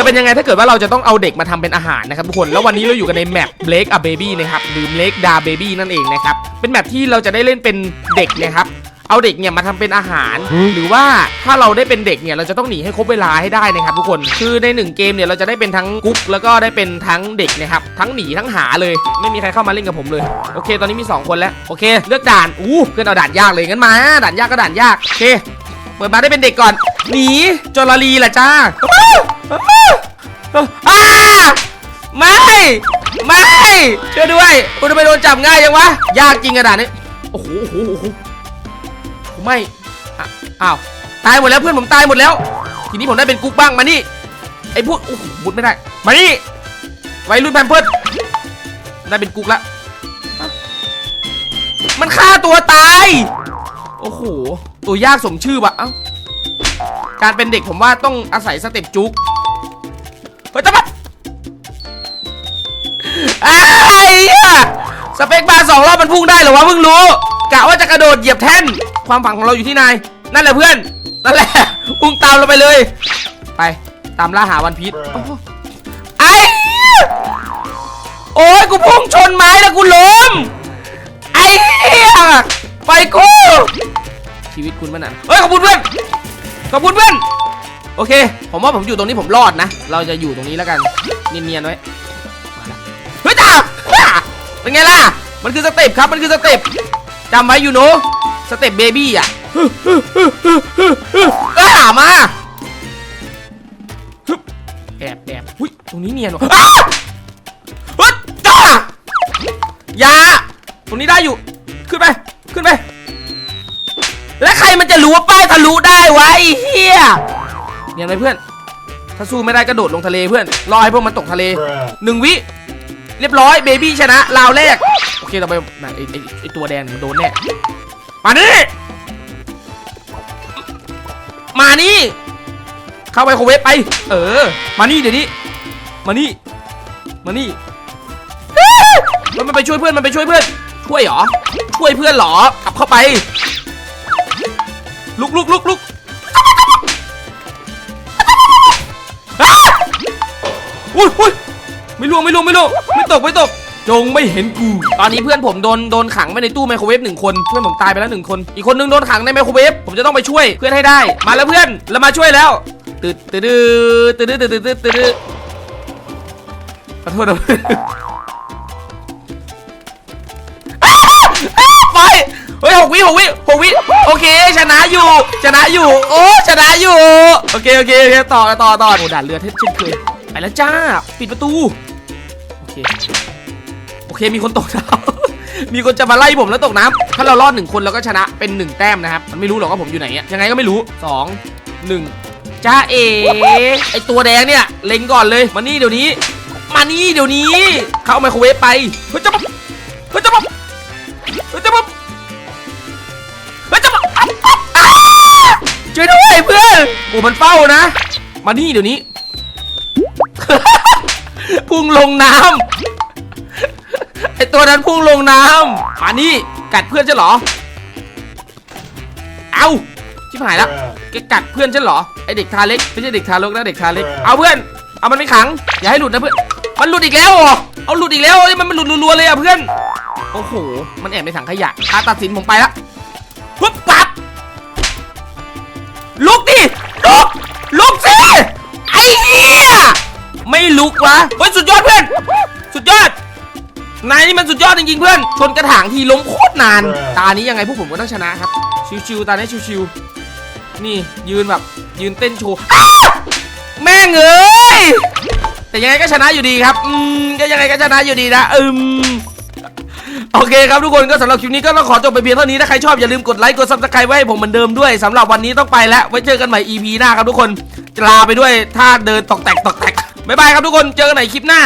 จะเป็นยังไงถ้าเกิดว่าเราจะต้องเอาเด็กมาทำเป็นอาหารนะครับทุกคน แล้ววันนี้เราอยู่กันในแมป Blake a Baby นะครับหรือ Blake Da Baby นั่นเองนะครับ เป็นแมปที่เราจะได้เล่นเป็นเด็กนะครับ เอาเด็กเนี่ยมาทำเป็นอาหาร หรือว่าถ้าเราได้เป็นเด็กเนี่ยเราจะต้องหนีให้ครบเวลาให้ได้นะครับทุกคน คือในหนึ่งเกมเนี่ยเราจะได้เป็นทั้งกุ๊กแล้วก็ได้เป็นทั้งเด็กนะครับ ทั้งหนีทั้งหาเลย ไม่มีใครเข้ามาเล่นกับผมเลย โอเค ตอนนี้มีสองคนแล้ว โอเค เลือกด่าน อู้เพื่อนเอาด่านยากเลยงั้นมา ด่านยากก็ด่านยาก โอเค เปิดมาได้เป็นเด็กก่อน หนีจอร์ลีล่ะจ้าอ้าไม่ ไม่ช่วยด้วยคุณทำไมโดนจับง่ายจังวะ ยากจริงกระดานนี้ โอ้โหโอ้โหโอ้โหไม่อะอ้าว ตายหมดแล้วเพื่อนผมตายหมดแล้ว ทีนี้ผมได้เป็นกุ๊กบ้างมานี่ ไอ้พวก โอ้โหมุดไม่ได้ มานี่วัยรุ่นแพมเพิร์ดได้เป็นกุ๊กละอะมันฆ่าตัวตาย โอ้โห ตัวยากสมชื่อวะเอ้า การเป็นเด็กผมว่าต้องอาศัยสเต็ปจุกเฮ้ยจับมันไอ้สเปคบาร์สองรอบมันพุ่งได้เหรอวะเพิ่งรู้กะว่าจะกระโดดเหยียบแท่น ความฝันของเราอยู่ที่นายนั่นแหละเพื่อนนั่นแหละพุ่งตามเราไปเลย ไปตามล่าหาวันพีชไอ้โอ้ยกูพุ่งชนไม้แล้วกูล้มไอ้ไปกูชีวิตคุณมันน่ะเฮ้ยขอบคุณเพื่อน ขอบคุณเพื่อน โอเค ผมว่าผมอยู่ตรงนี้ผมรอดนะ เราจะอยู่ตรงนี้แล้วกัน เนียนๆไว้ มาละเฮ้ยจ้าเป็นไงล่ะ มันคือสเต็ปครับ มันคือสเต็ปจำไว้อยู่โนสเต็ปเบบี้อะก็หามาแอบแอบหุ้ย ตรงนี้เนียนว่ะอ้าเฮ้ยจ้าอย่าตรงนี้ได้อยู่ ขึ้นไป ขึ้นไป มันจะรู้ว่าป้ายทะลุได้วะไอ้เหี้ยเนียนไหมเพื่อน ถ้าสู้ไม่ได้กระโดดลงทะเลเพื่อน รอให้พวกมันตกทะเลหนึ่งวิ เรียบร้อยเบบี้ชนะราวแรก โอเคต่อไปไหนไอ้ไอ้ไอ้ตัวแดงมันโดนแน่ มานี่ มานี่ เข้าไปโครเวฟไป เออ มานี่เดี๋ยวนี้ มานี่ มานี่มันมันไปช่วยเพื่อน มันไปช่วยเพื่อน ช่วยเหรอ ช่วยเพื่อนเหรอกลับเข้าไป ลุกลุกลุกลุกอุ้ยอุ้ยไม่ล่วงไม่ล่วงไม่ล่วงไม่ตกไม่ตก จงไม่เห็นกู ตอนนี้เพื่อนผมโดนโดนขังไว้ในตู้ไมโครเวฟหนึ่งคนเพื่อนผมตายไปแล้วหนึ่งคน อีกคนนึงโดนขังในไมโครเวฟผมจะต้องไปช่วยเพื่อนให้ได้ มาแล้วเพื่อนเรามาช่วยแล้วตืดตืดตืดตืดตืดตืดตืดขอโทษนะ ฮ้ยหกวิหกวิหกวิโอเค ชนะอยู่ ชนะอยู่ โอ้ชนะอยู่ โอเคโอเคโอเคต่อต่อต่อโอ้ด่านเรือเช่นเคยไปแล้วจ้า ปิดประตู โอเค โอเคมีคนตกน้ำมีคนจะมาไล่ผมแล้วตกน้ำถ้าเรารอดหนึ่งคนเราก็ชนะเป็นหนึ่งแต้มนะครับ มันไม่รู้หรอกว่าผมอยู่ไหนยังไงก็ไม่รู้สองหนึ่งจ้าเอ๋ไอตัวแดงเนี่ย เล็งก่อนเลยมานี่เดี๋ยวนี้ มานี่เดี๋ยวนี้ เข้าไมโครเวฟไปเฮ้ยจะมาเฮ้ยจะมาเฮ้ยจะ ช่วยด้วยเพื่อนโอ้มันเฝ้านะ มานี่เดี๋ยวนี้ พุ่งลงน้ำไอตัวนั้นพุ่งลงน้ำมานี่กัดเพื่อนฉันเหรอ เอาชิบหายแล้วแกกัดเพื่อนฉันเหรอไอเด็กทาเล็กไม่ใช่เด็กทารกนะเด็กทาเล็กเอาเพื่อนเอามันไปขัง อย่าให้หลุดนะเพื่อนมันหลุดอีกแล้วเหรอเอาหลุดอีกแล้วเอ้ยมันมันหลุดรัวๆเลยอะเพื่อนโอ้โหมันแอบในถังขยะอาตัดสินผมไปละปึ๊บปับ ลุกดิ ลุก ลุกสิ ไอ้เหี้ย ไม่ลุกวะเฮ้ยสุดยอดเพื่อน สุดยอด นายนี่มันสุดยอดจริงๆเพื่อน ชนกระถางทีล้มโคตรนาน ตานี้ยังไงพวกผมก็ต้องชนะครับ ชิวๆ ตานี้ชิวๆ นี่ยืนแบบยืนเต้นโชว์อ้าแม่งเอ้ยแต่ยังไงก็ชนะอยู่ดีครับ อืม ก็ยังไงก็ชนะอยู่ดีนะ อืม โอเคครับทุกคนก็สำหรับคลิปนี้ก็ต้องขอจบไปเพียงเท่านี้ถ้าใครชอบอย่าลืมกดไลค์กดซับสไครต์ไว้ให้ผมเหมือนเดิมด้วยสำหรับวันนี้ต้องไปแล้วไว้เจอกันใหม่ EP หน้าครับทุกคนลาไปด้วยท่าเดินตอกแตกตอกแตกบ๊ายบายครับทุกคนเจอกันใหม่คลิปหน้า